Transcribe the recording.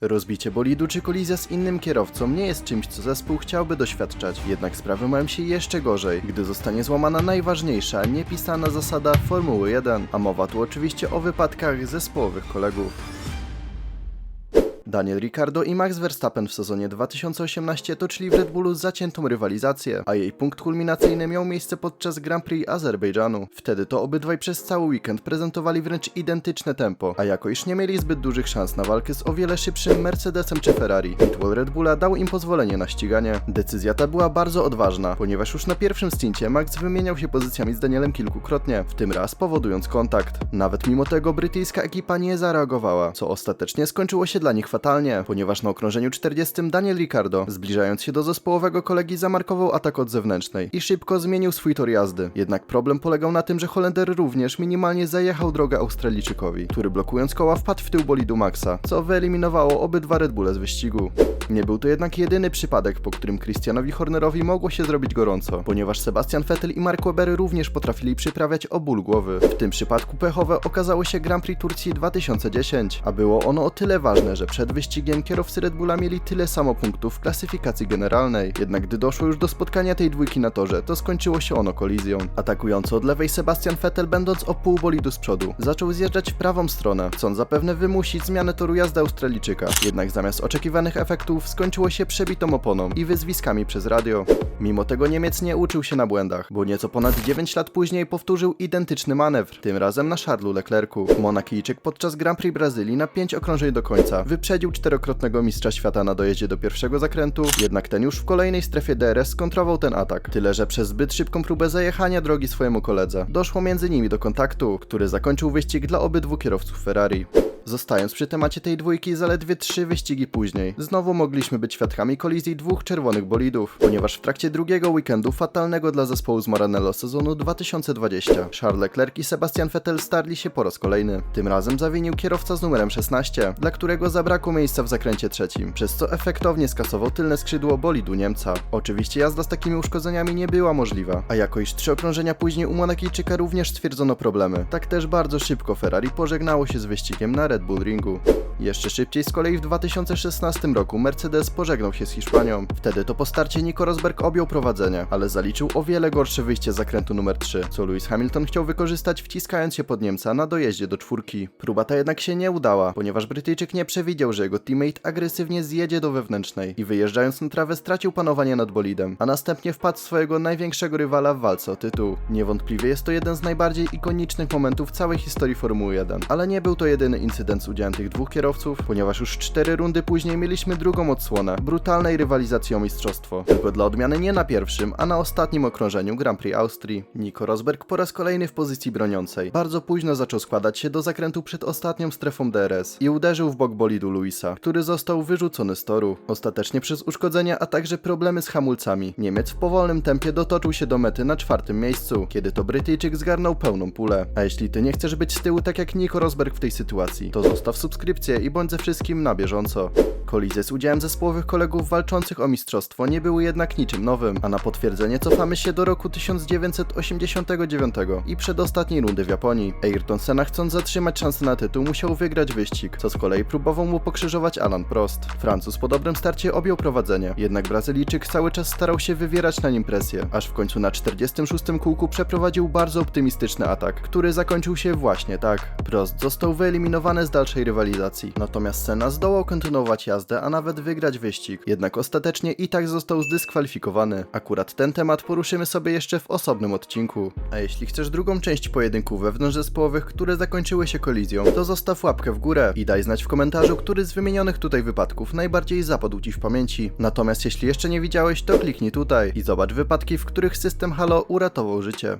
Rozbicie bolidu czy kolizja z innym kierowcą nie jest czymś, co zespół chciałby doświadczać, jednak sprawy mają się jeszcze gorzej, gdy zostanie złamana najważniejsza, niepisana zasada Formuły 1, a mowa tu oczywiście o wypadkach zespołowych kolegów. Daniel Ricciardo i Max Verstappen w sezonie 2018 toczyli w Red Bullu zaciętą rywalizację, a jej punkt kulminacyjny miał miejsce podczas Grand Prix Azerbejdżanu. Wtedy to obydwaj przez cały weekend prezentowali wręcz identyczne tempo, a jako iż nie mieli zbyt dużych szans na walkę z o wiele szybszym Mercedesem czy Ferrari, Pitwall Red Bulla dał im pozwolenie na ściganie. Decyzja ta była bardzo odważna, ponieważ już na pierwszym stincie Max wymieniał się pozycjami z Danielem kilkukrotnie, w tym raz powodując kontakt. Nawet mimo tego brytyjska ekipa nie zareagowała, co ostatecznie skończyło się dla nich fatalnie, ponieważ na okrążeniu 40 Daniel Ricciardo, zbliżając się do zespołowego kolegi, zamarkował atak od zewnętrznej i szybko zmienił swój tor jazdy. Jednak problem polegał na tym, że Holender również minimalnie zajechał drogę Australijczykowi, który blokując koła wpadł w tył bolidu Maxa, co wyeliminowało obydwa Red Bulle z wyścigu. Nie był to jednak jedyny przypadek, po którym Christianowi Hornerowi mogło się zrobić gorąco, ponieważ Sebastian Vettel i Mark Webber również potrafili przyprawiać o ból głowy. W tym przypadku pechowe okazało się Grand Prix Turcji 2010, a było ono o tyle ważne, że przed wyścigiem kierowcy Red Bulla mieli tyle samo punktów w klasyfikacji generalnej. Jednak gdy doszło już do spotkania tej dwójki na torze, to skończyło się ono kolizją. Atakujący od lewej Sebastian Vettel, będąc o pół bolidu z przodu, zaczął zjeżdżać w prawą stronę, chcąc zapewne wymusić zmianę toru jazdy Australijczyka. Jednak zamiast oczekiwanych efektów skończyło się przebitą oponą i wyzwiskami przez radio. Mimo tego Niemiec nie uczył się na błędach, bo nieco ponad 9 lat później powtórzył identyczny manewr, tym razem na Charlesu Leclercu. Monakijczyk podczas Grand Prix Brazylii na 5 okrążeń do końca wyprzedził czterokrotnego mistrza świata na dojeździe do pierwszego zakrętu, jednak ten już w kolejnej strefie DRS skontrował ten atak. Tyle, że przez zbyt szybką próbę zajechania drogi swojemu koledze doszło między nimi do kontaktu, który zakończył wyścig dla obydwu kierowców Ferrari. Zostając przy temacie tej dwójki, zaledwie trzy wyścigi później, znowu mogliśmy być świadkami kolizji dwóch czerwonych bolidów, ponieważ w trakcie drugiego weekendu fatalnego dla zespołu z Maranello sezonu 2020, Charles Leclerc i Sebastian Vettel starli się po raz kolejny. Tym razem zawinił kierowca z numerem 16, dla którego zabrakło miejsca w zakręcie trzecim, przez co efektownie skasował tylne skrzydło bolidu Niemca. Oczywiście jazda z takimi uszkodzeniami nie była możliwa, a jako iż trzy okrążenia później u Monakijczyka również stwierdzono problemy, tak też bardzo szybko Ferrari pożegnało się z wyścigiem na Red Bull Ringu. Jeszcze szybciej z kolei w 2016 roku Mercedes pożegnał się z Hiszpanią. Wtedy to po starcie Nico Rosberg objął prowadzenie, ale zaliczył o wiele gorsze wyjście z zakrętu numer 3, co Lewis Hamilton chciał wykorzystać wciskając się pod Niemca na dojeździe do czwórki. Próba ta jednak się nie udała, ponieważ Brytyjczyk nie przewidział, że jego teammate agresywnie zjedzie do wewnętrznej i wyjeżdżając na trawę stracił panowanie nad bolidem, a następnie wpadł swojego największego rywala w walce o tytuł. Niewątpliwie jest to jeden z najbardziej ikonicznych momentów całej historii Formuły 1, ale nie był to jedyny incydent z udziałem tych dwóch kierowców, ponieważ już cztery rundy później mieliśmy drugą odsłonę brutalnej rywalizacji o mistrzostwo. Tylko dla odmiany nie na pierwszym, a na ostatnim okrążeniu Grand Prix Austrii. Nico Rosberg po raz kolejny w pozycji broniącej. Bardzo późno zaczął składać się do zakrętu przed ostatnią strefą DRS i uderzył w bok bolidu Luisa, który został wyrzucony z toru. Ostatecznie przez uszkodzenia, a także problemy z hamulcami. Niemiec w powolnym tempie dotoczył się do mety na czwartym miejscu, kiedy to Brytyjczyk zgarnął pełną pulę. A jeśli ty nie chcesz być z tyłu tak jak Nico Rosberg w tej sytuacji, to zostaw subskrypcję i bądź ze wszystkim na bieżąco. Kolizje z udziałem zespołowych kolegów walczących o mistrzostwo nie były jednak niczym nowym, a na potwierdzenie cofamy się do roku 1989 i przedostatniej rundy w Japonii. Ayrton Senna chcąc zatrzymać szansę na tytuł musiał wygrać wyścig, co z kolei próbował mu pokrzyżować Alan Prost. Francuz po dobrym starcie objął prowadzenie, jednak Brazylijczyk cały czas starał się wywierać na nim presję, aż w końcu na 46 kółku przeprowadził bardzo optymistyczny atak, który zakończył się właśnie tak. Prost został wyeliminowany z dalszej rywalizacji, natomiast Senna zdołał kontynuować jazdę, a nawet wygrać wyścig, jednak ostatecznie i tak został zdyskwalifikowany. Akurat ten temat poruszymy sobie jeszcze w osobnym odcinku. A jeśli chcesz drugą część pojedynków wewnątrzzespołowych, które zakończyły się kolizją, to zostaw łapkę w górę i daj znać w komentarzu, który z wymienionych tutaj wypadków najbardziej zapadł Ci w pamięci. Natomiast jeśli jeszcze nie widziałeś, to kliknij tutaj i zobacz wypadki, w których system Halo uratował życie.